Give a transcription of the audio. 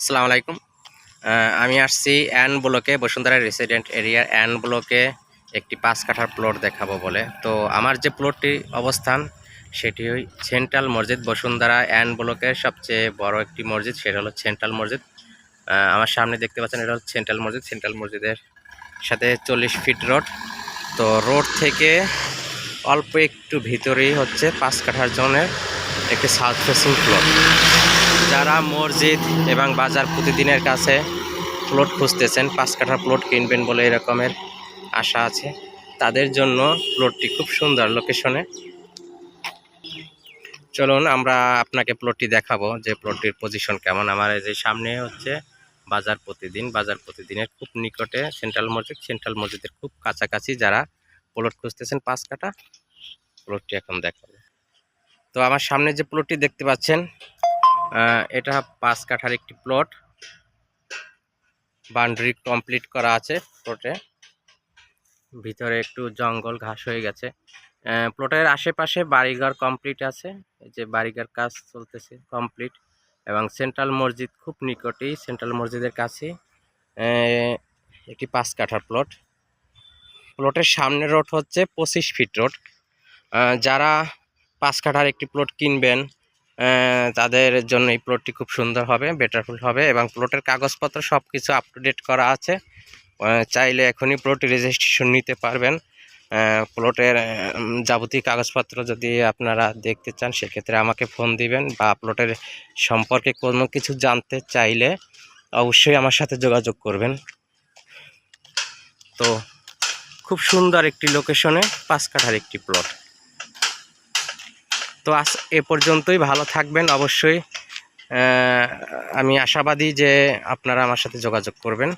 আসসালামু আলাইকুম। আমি আসছি অ্যান ব্লকে, বসুন্ধরা রেসিডেন্ট এরিয়ার অ্যান ব্লকে একটি পাঁচ কাঠার প্লট দেখাবো বলে। তো আমার যে প্লটটি অবস্থান, সেটি ওই সেন্ট্রাল মসজিদ, বসুন্ধরা অ্যান ব্লকের সবচেয়ে বড় একটি মসজিদ, সেটা হলো সেন্ট্রাল মসজিদ। আমার সামনে দেখতে পাচ্ছেন, এটা হলো সেন্ট্রাল মসজিদ। সেন্ট্রাল মসজিদের সাথে চল্লিশ ফিট রোড তো রোড থেকে অল্প একটু ভিতরেই হচ্ছে পাঁচ কাঠার জনের একটি সাউথ ফেসিং প্লট যারা মসজিদ এবং বাজার প্রতিদিনের কাছে প্লট খুঁজতেছেন, পাঁচ কাঠা প্লট কিনবেন বলে এরকমের আশা আছে, তাদের জন্য প্লটটি খুব সুন্দর লোকেশনে। চলুন আমরা আপনাকে প্লটটি দেখাবো যে প্লটটির পজিশন কেমন। আমার এই যে সামনে হচ্ছে বাজার প্রতিদিন, বাজার প্রতিদিনের খুব নিকটে সেন্ট্রাল মসজিদ সেন্ট্রাল মসজিদের খুব কাছাকাছি যারা প্লট খুঁজতেছেন, পাঁচ কাঠা, প্লটটি এখন দেখাবো। তো আমার সামনে যে প্লটটি দেখতে পাচ্ছেন এটা পাঁচ কাঠার একটি প্লট বাউন্ডারি কমপ্লিট করা আছে প্লটে ভিতরে একটু জঙ্গল, ঘাস হয়ে গেছে। প্লটের আশেপাশে বাড়িঘর কমপ্লিট আছে। এই যে বাড়িঘর কাজ চলতেছে কমপ্লিট এবং সেন্ট্রাল মসজিদ খুব নিকটেই সেন্ট্রাল মসজিদের কাছে একটি পাঁচ কাঠার প্লট প্লটের সামনে রোড হচ্ছে পঁচিশ ফিট রোড যারা পাঁচ কাঠার একটি প্লট কিনবেন তাদের জন্য এই প্লটটি খুব সুন্দর হবে বেটারফুল হবে এবং প্লটের কাগজপত্র সব কিছু আপ টু ডেট করা আছে। চাইলে এখনই প্লট রেজিস্ট্রেশন নিতে পারবেন। প্লটের যাবতীয় কাগজপত্র যদি আপনারা দেখতে চান, সেক্ষেত্রে আমাকে ফোন দিবেন বা প্লটের সম্পর্কে কোনো কিছু জানতে চাইলে অবশ্যই আমার সাথে যোগাযোগ করবেন। তো, খুব সুন্দর একটি লোকেশনে পাঁচ কাঠার একটি প্লট তো আস এ পর্যন্তই, ভালো থাকবেন অবশ্যই। আমি আশাবাদী যে আপনারা আমার সাথে যোগাযোগ করবেন।